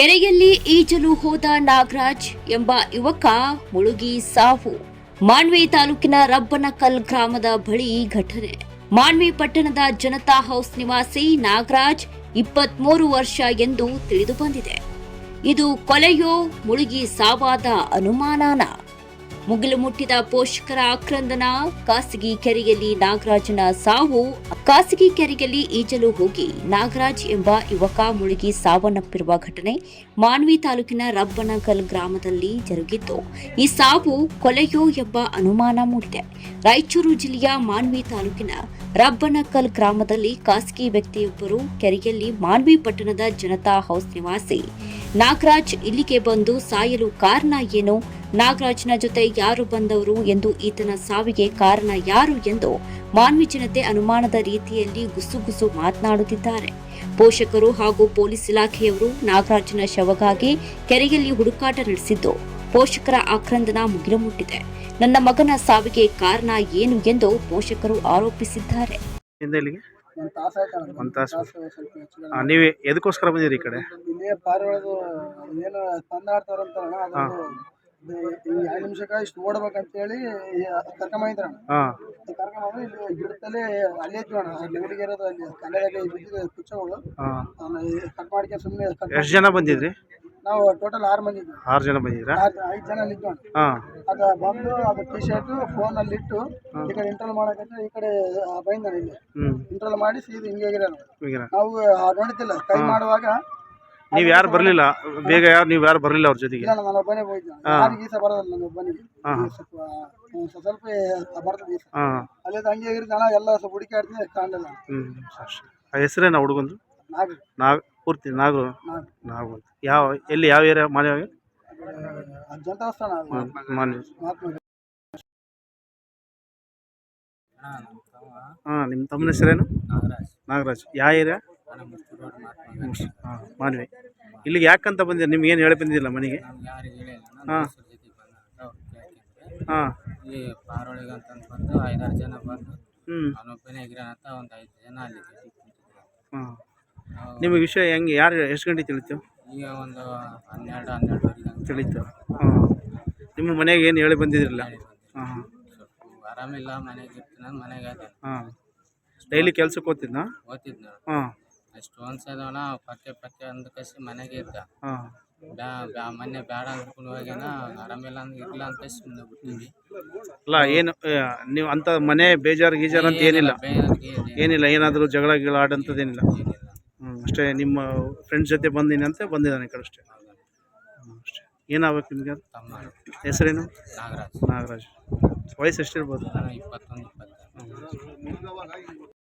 ಕೆರೆಯಲ್ಲಿ ಈಜಲು ಹೋದ ನಾಗರಾಜ್ ಎಂಬ ಯುವಕ ಮುಳುಗಿ ಸಾವು. ಮಾನ್ವಿ ತಾಲೂಕಿನ ರಬ್ಬನಕಲ್ ಗ್ರಾಮದ ಬಳಿ ಘಟನೆ. ಮಾನ್ವಿ ಪಟ್ಟಣದ ಜನತಾ ಹೌಸ್ ನಿವಾಸಿ ನಾಗರಾಜ್ ಇಪ್ಪತ್ಮೂರು ವರ್ಷ ಎಂದು ತಿಳಿದು ಬಂದಿದೆ ಇದು ಕೊಲೆಯೋ ಮುಳುಗಿ ಸಾವಾದ ಅನುಮಾನಾನ? ಮುಗಿಲು ಮುಟ್ಟಿದ ಪೋಷಕರ ಆಕ್ರಂದನ, ಖಾಸಗಿ ಕೆರೆಯಲ್ಲಿ ನಾಗರಾಜನ ಸಾವು, ಖಾಸಗಿ ಕೆರೆಯಲ್ಲಿ ಈಜಲು ಹೋಗಿ ನಾಗರಾಜ್ ಎಂಬ ಯುವಕ ಮುಳುಗಿ ಸಾವನ್ನಪ್ಪಿರುವ ಘಟನೆ ಮಾನ್ವಿ ತಾಲೂಕಿನ ರಬ್ಬನಕಲ್ ಗ್ರಾಮದಲ್ಲಿ ಜರುಗಿದ್ದು ಈ ಸಾವು ಕೊಲೆಯೋ ಎಂಬ ಅನುಮಾನ ಮೂಡಿದೆ. ರಾಯಚೂರು ಜಿಲ್ಲೆಯ ಮಾನ್ವಿ ತಾಲೂಕಿನ ರಬ್ಬನಕಲ್ ಗ್ರಾಮದಲ್ಲಿ ಖಾಸಗಿ ವ್ಯಕ್ತಿಯೊಬ್ಬರು ಕೆರೆಯಲ್ಲಿ ಮಾನ್ವಿ ಪಟ್ಟಣದ ಜನತಾ ಹೌಸ್ ನಿವಾಸಿ ನಾಗರಾಜ್ ಇಲ್ಲಿಗೆ ಬಂದು ಸಾಯಲು ಕಾರಣ ಏನು? ನಾಗರಾಜ್ನ ಜೊತೆ ಯಾರು ಬಂದವರು ಎಂದು ಈತನ ಸಾವಿಗೆ ಕಾರಣ ಯಾರು ಎಂದು ಮಾನ್ವಿ ಜನತೆ ಅನುಮಾನದ ರೀತಿಯಲ್ಲಿ ಗುಸುಗುಸು ಮಾತನಾಡುತ್ತಿದ್ದಾರೆ. ಪೋಷಕರು ಹಾಗೂ ಪೊಲೀಸ್ ಇಲಾಖೆಯವರು ನಾಗರಾಜ್ನ ಶವಗಾಗಿ ಕೆರೆಯಲ್ಲಿ ಹುಡುಕಾಟ ನಡೆಸಿದ್ದು ಪೋಷಕರ ಆಕ್ರಂದನ ಮುಗಿಲು ಮುಟ್ಟಿದೆ ನನ್ನ ಮಗನ ಸಾವಿಗೆ ಕಾರಣ ಏನು ಎಂದು ಪೋಷಕರು ಆರೋಪಿಸಿದ್ದಾರೆ. ಒಂದು ತಾಸು ನೀವು ಎದಕ್ಕೋಸ್ಕರ ಬಂದಿರಿ ಈ ಕಡೆ? ಪಾರಿವಾಳದು ಏನು ಎರಡು ನಿಮಿಷಕ್ಕೆ ಇಷ್ಟು ಓಡ್ಬೇಕಂತೇಳಿ ಕರ್ಕೊಂಬಂದಿದ್ರಣ್ಣ. ಹಾಂ. ಕರ್ಕೊಂಬಂದು ಇಲ್ಲಿ ಗಿಡದಲ್ಲಿ ಅಲ್ಲೇ ಇದ್ವಿ ಅಣ್ಣ ನೆಗಡಿಗೆ ಇರೋದು ಅಲ್ಲಿ ಕಲೆದಾಗ ಬಿದ್ದಿದ್ದು ಕುಚ್ಚಗಳು. ಕಟ್ ಮಾಡ್ಕೊಂಡು ಸುಮ್ಮನೆ ಎಷ್ಟು ಜನ ಬಂದಿದ್ರಿ? ನಾವು ಟೋಟಲ್ ಆರು ಮಂದಿ ಆರು ಜನ ಬಂದಿದ್ರಾ ಐದು ಜನ ಅಲ್ಲಿ ಇದ್ವಿ ಅದ ಬಂದು ಅದು ಟಿ ಶರ್ಟು ಫೋನಲ್ಲಿ ಇಟ್ಟು ಈ ಕಡೆ ಇಂಟ್ರಲ್ ಮಾಡಕಂತ ಈ ಕಡೆ ಬೈಂದ ಇಲ್ಲಿ. ಹ್ಞೂ ಮಾಡಿ ಸೀದಾ ಹಿಂಗೆ ನಾವು ಆ ನೋಡಿದ್ದಿಲ್ಲ ಕೈ ಮಾಡುವಾಗ ನೀವು ಯಾರು ಬರಲಿಲ್ಲ? ಬೇಗ ಯಾರು ನೀವು ಯಾರು ಬರಲಿಲ್ಲ ಅವ್ರ ಜೊತೆಗೆ? ಇಲ್ಲ ನಾನು ಒಬ್ಬನೇ ಹೋಗಿದ್ದೆ. ಯಾರಿಗೆ ಈಸ ಬರೋದಿಲ್ಲ ನಾನು ಒಬ್ಬನಿಗೆ. ಹಾ. ಈ ಸ್ವಲ್ಪ ಸ್ವಲ್ಪ ಸ್ವಲ್ಪ ಬರ್ತದೆ ಈಸ. ಹಾಂ. ಅಲ್ಲೇ ಹಂಗೆ ಅಣ್ಣ ಎಲ್ಲ ಸ್ವಲ್ಪ ಹುಡುಕಾಡ್ತೀನಿ ಕಾಣಲಿಲ್ಲ. ಹ್ಞೂ ಅಷ್ಟೇ ಆ ಹೆಸರೇನ ಹುಡುಗಂದು? ನಾಗ. ನಾಗ್ ಪೂರ್ತಿ ನಾಗರು ನಾಗ. ನಾಗು ಅಂತ. ಯಾವ ಎಲ್ಲಿ ಯಾವ ಏರಿಯಾ ಮನೆ ಅದು ಜನತಾ ಸ್ಥಾನ ಮನೆ ಮಹಾತ್ಮ ಹಾಂ ನಿಮ್ಮ ತಮ್ಮನ ಹೆಸರೇನು? ನಾಗರಾಜ್. ಯಾವ ಏರಿಯಾ? ಹಾಂ ಇಲ್ಲಿಗೆ ಯಾಕಂತ ಬಂದಿರಿ? ನಿಮ್ಗೆ ಏನು ಹೇಳಿ ಬಂದಿದ್ದಿಲ್ಲ ಮನೆಗೆ? ಯಾರಿಗೆ ಹೇಳಿಲ್ಲ ಹಾಂ. ನಮ್ಮ ದೋಸ್ತರ ಜೊತೆ ಬಂದ ಹಾಂ. ಇಲ್ಲಿ ಪಾರೊಳಗೆ ಅಂತಂದು ಬಂದು ಐದಾರು ಜನ ಬಂದು ಹ್ಞೂ ಅವನೊಬ್ಬನೇ ಅಂತ ಒಂದು ಐದು ಜನ ಅಲ್ಲಿ ಕುಂತಿದ್ರು. ಹಾಂ. ನಾವು ನಿಮಗೆ ವಿಷಯ ಹೆಂಗೆ? ಯಾರು ಎಷ್ಟು ಗಂಟೆ ತಿಳಿತು? ಈಗ ಒಂದು ಹನ್ನೆರಡು ಹನ್ನೆರಡುವರೆಗೆ ಹಂಗೆ ತಿಳಿತು. ಹಾಂ. ನಿಮ್ಮ ಮನೆಗೆ ಏನು ಹೇಳಿ ಬಂದಿದ್ರಲ್ಲ? ಬಂದೆ. ಹಾಂ ಸ್ವಲ್ಪ ಆರಾಮಿಲ್ಲ ಮನೆಗೆ ಇರ್ತೀನಿ ನಾನು ಮನೆಗೆ ಹಾಂ. ಡೈಲಿ ಕೆಲ್ಸಕ್ಕೆ ಹೋಗ್ತಿದ್ನಾ? ಓದ್ತಿದ್ನ ಹಾಂ. ಅಷ್ಟು ಅನ್ಸದವನ ಪಕ್ಕೆ ಪಕ್ಕೆ ಅಂದ ಕಸಿ ಮನೆಗೆ ಇದ್ದ. ಹಾಂ. ಬ್ಯಾ ಬ್ಯಾ ಮೊನ್ನೆ ಬೇಡ ಅಂದ್ಕೊಂಡು ಹೋಗ್ಯಾನ ಆರಾಮಿಲ್ಲ ಅಂದ್ ಇರ್ಲಿಲ್ಲ ಅಂತ ಸುಮ್ಮನೆ ಬಿಟ್ಟಿವಿ ಅಲ್ಲ ಏನು ಆ, ನೀವು ಅಂತ ಮನೆ ಬೇಜಾರು ಗೀಜಾರು ಅಂತ ಏನಿಲ್ಲ ಏನಿಲ್ಲ? ಏನಾದರೂ ಜಗಳ ಗಿಗಳ ಆಡಂತದೇನಿಲ್ಲ ಏನಿಲ್ಲ. ಹ್ಞೂ ಅಷ್ಟೇ ನಿಮ್ಮ ಫ್ರೆಂಡ್ಸ್ ಜೊತೆ ಬಂದೀನಿ ಅಂತ ಬಂದಿದ್ದಾನೆ ಈ ಕಡೆ ಅಷ್ಟೇ. ಏನಾಗಬೇಕು ನಿಮಗೆ ತಮ್ಮ. ಹೆಸರೇನು? ನಾಗರಾಜ್. ನಾಗರಾಜ್. ವಯಸ್ಸು ಎಷ್ಟಿರ್ಬೋದು? ನಾನು ಇಪ್ಪತ್ತೊಂದು ಇಪ್ಪತ್ತು